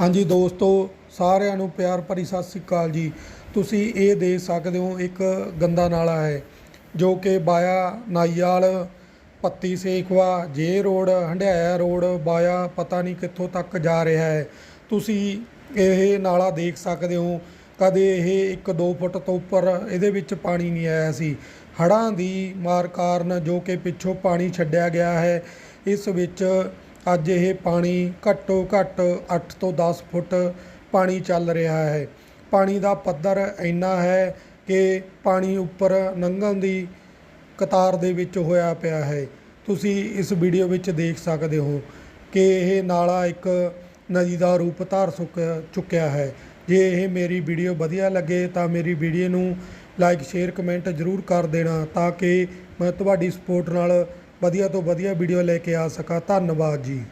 ਹਾਂਜੀ ਦੋਸਤੋ, ਸਾਰਿਆਂ ਨੂੰ ਪਿਆਰ ਭਰੀ ਸਤਿ ਸ੍ਰੀ ਅਕਾਲ ਜੀ। ਤੁਸੀਂ ਇਹ ਦੇਖ ਸਕਦੇ ਹੋ, ਇੱਕ ਗੰਦਾ ਨਾਲਾ ਹੈ, ਜੋ ਕਿ ਬਾਇਆ ਨਾਈਆਲ, ਪੱਤੀ ਸੇਖਵਾ, ਜੇ ਰੋਡ, ਹੰਡਿਆਇਆ ਰੋਡ, ਬਾਇਆ ਪਤਾ ਨਹੀਂ ਕਿੱਥੋਂ ਤੱਕ ਜਾ ਰਿਹਾ ਹੈ। ਤੁਸੀਂ ਇਹ ਨਾਲਾ ਦੇਖ ਸਕਦੇ ਹੋ, ਕਦੇ ਇਹ 1-2 ਫੁੱਟ ਤੋਂ ਉੱਪਰ ਇਹਦੇ ਵਿੱਚ ਪਾਣੀ ਨਹੀਂ ਆਇਆ ਸੀ। ਹੜ੍ਹਾਂ ਦੀ ਮਾਰ ਕਾਰਨ ਜੋ ਕਿ ਪਿੱਛੋਂ ਪਾਣੀ ਛੱਡਿਆ ਗਿਆ ਹੈ, ਇਸ ਵਿੱਚ ਅੱਜ ਇਹ ਪਾਣੀ ਘੱਟੋ ਘੱਟ 8 ਤੋਂ 10 ਫੁੱਟ ਪਾਣੀ ਚੱਲ ਰਿਹਾ ਹੈ। ਪਾਣੀ ਦਾ ਪੱਧਰ ਇੰਨਾ ਹੈ ਕਿ ਪਾਣੀ ਉੱਪਰ ਲੰਘਣ ਦੀ ਕਤਾਰ ਦੇ ਵਿੱਚ ਹੋਇਆ ਪਿਆ ਹੈ। ਤੁਸੀਂ ਇਸ ਵੀਡੀਓ ਵਿੱਚ ਦੇਖ ਸਕਦੇ ਹੋ ਕਿ ਇਹ ਨਾਲਾ ਇੱਕ ਨਦੀ ਦਾ ਰੂਪ ਧਾਰ ਸੁੱਕ ਚੁੱਕਿਆ ਹੈ। ਜੇ ਇਹ ਮੇਰੀ ਵੀਡੀਓ ਵਧੀਆ ਲੱਗੇ ਤਾਂ ਮੇਰੀ ਵੀਡੀਓ ਨੂੰ ਲਾਈਕ, ਸ਼ੇਅਰ, ਕਮੈਂਟ ਜ਼ਰੂਰ ਕਰ ਦੇਣਾ ਤਾਂ ਕਿ ਮੈਂ ਤੁਹਾਡੀ ਸਪੋਰਟ ਨਾਲ ਵਧੀਆ ਤੋਂ ਵਧੀਆ ਵੀਡੀਓ ਲੈ ਕੇ ਆ ਸਕਾਂ। ਧੰਨਵਾਦ ਜੀ।